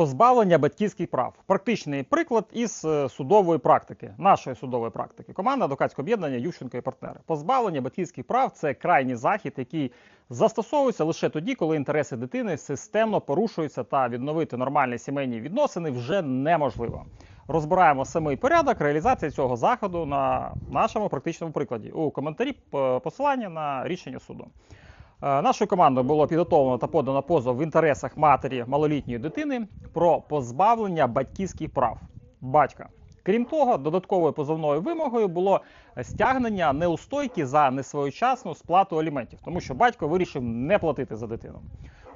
Позбавлення батьківських прав. Практичний приклад із е, судової практики, нашої судової практики. Команда адвокатського об'єднання Ющенко і партнери. Позбавлення батьківських прав це крайній захід, який застосовується лише тоді, коли інтереси дитини системно порушуються та відновити нормальні сімейні відносини вже неможливо. Розбираємо самий порядок реалізації цього заходу на нашому практичному прикладі. У коментарі посилання на рішення суду. Е, Нашою командою було підготовлено та подано позов в інтересах матері малолітньої дитини про позбавлення батьківських прав батька. Крім того, додатковою позовною вимогою було стягнення неустойки за несвоєчасну сплату аліментів, тому що батько вирішив не платити за дитину.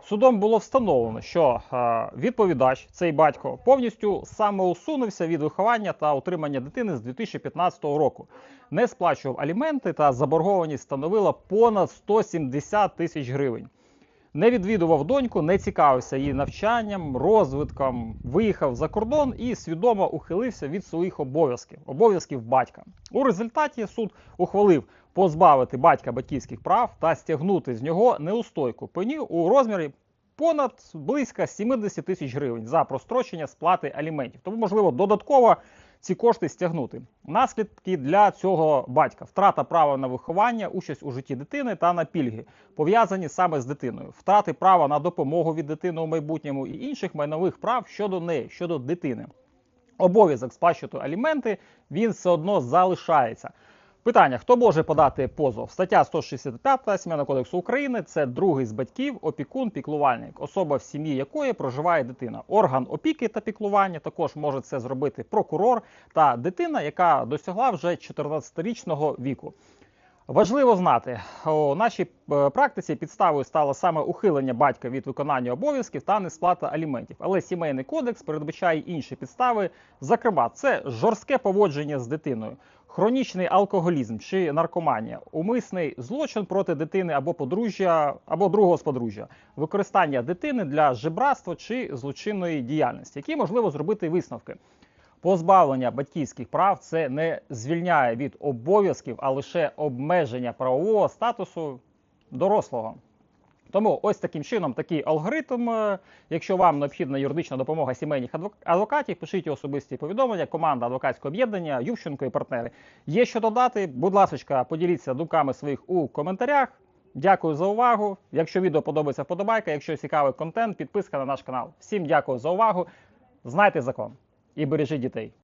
Судом було встановлено, що е, відповідач, цей батько, повністю самоусунувся від виховання та утримання дитини з 2015 року, не сплачував аліменти та заборгованість становила понад 170 тисяч гривень. Не відвідував доньку, не цікавився її навчанням, розвитком, виїхав за кордон і свідомо ухилився від своїх обов'язків, обов'язків батька. У результаті суд ухвалив позбавити батька батьківських прав та стягнути з нього неустойку пенів у розмірі понад близько 70 тисяч гривень за прострочення сплати аліментів. Тому, можливо, додатково ці кошти стягнути. Наслідки для цього батька: втрата права на виховання, участь у житті дитини та на пільги, пов'язані саме з дитиною, втрати права на допомогу від дитини у майбутньому і інших майнових прав щодо неї, щодо дитини. Обов'язок сплачувати аліменти він все одно залишається. Питання: хто може подати позов? Стаття 165 Сімейного кодексу України це другий з батьків, опікун, піклувальник, особа в сім'ї якої проживає дитина. Орган опіки та піклування також може це зробити прокурор та дитина, яка досягла вже 14-річного віку. Важливо знати, у нашій е, практиці підставою стало саме ухилення батька від виконання обов'язків та несплата аліментів. Але сімейний кодекс передбачає інші підстави. Зокрема, це жорстке поводження з дитиною, хронічний алкоголізм чи наркоманія, умисний злочин проти дитини або подружжя, або другого з подружжя, використання дитини для жебратства чи злочинної діяльності, які можливо зробити висновки. Позбавлення батьківських прав це не звільняє від обов'язків, а лише обмеження правового статусу дорослого. Тому ось таким чином такий алгоритм. Е, Якщо вам необхідна юридична допомога сімейних адвокатів, пишіть особисті повідомлення. Команда адвокатського об'єднання Ющенко і партнери. Є що додати. Будь ласка, поділіться думками своїх у коментарях. Дякую за увагу. Якщо відео подобається, вподобайка. Якщо цікавий контент, підписка на наш канал. Всім дякую за увагу. Знайте закон і бережи дітей.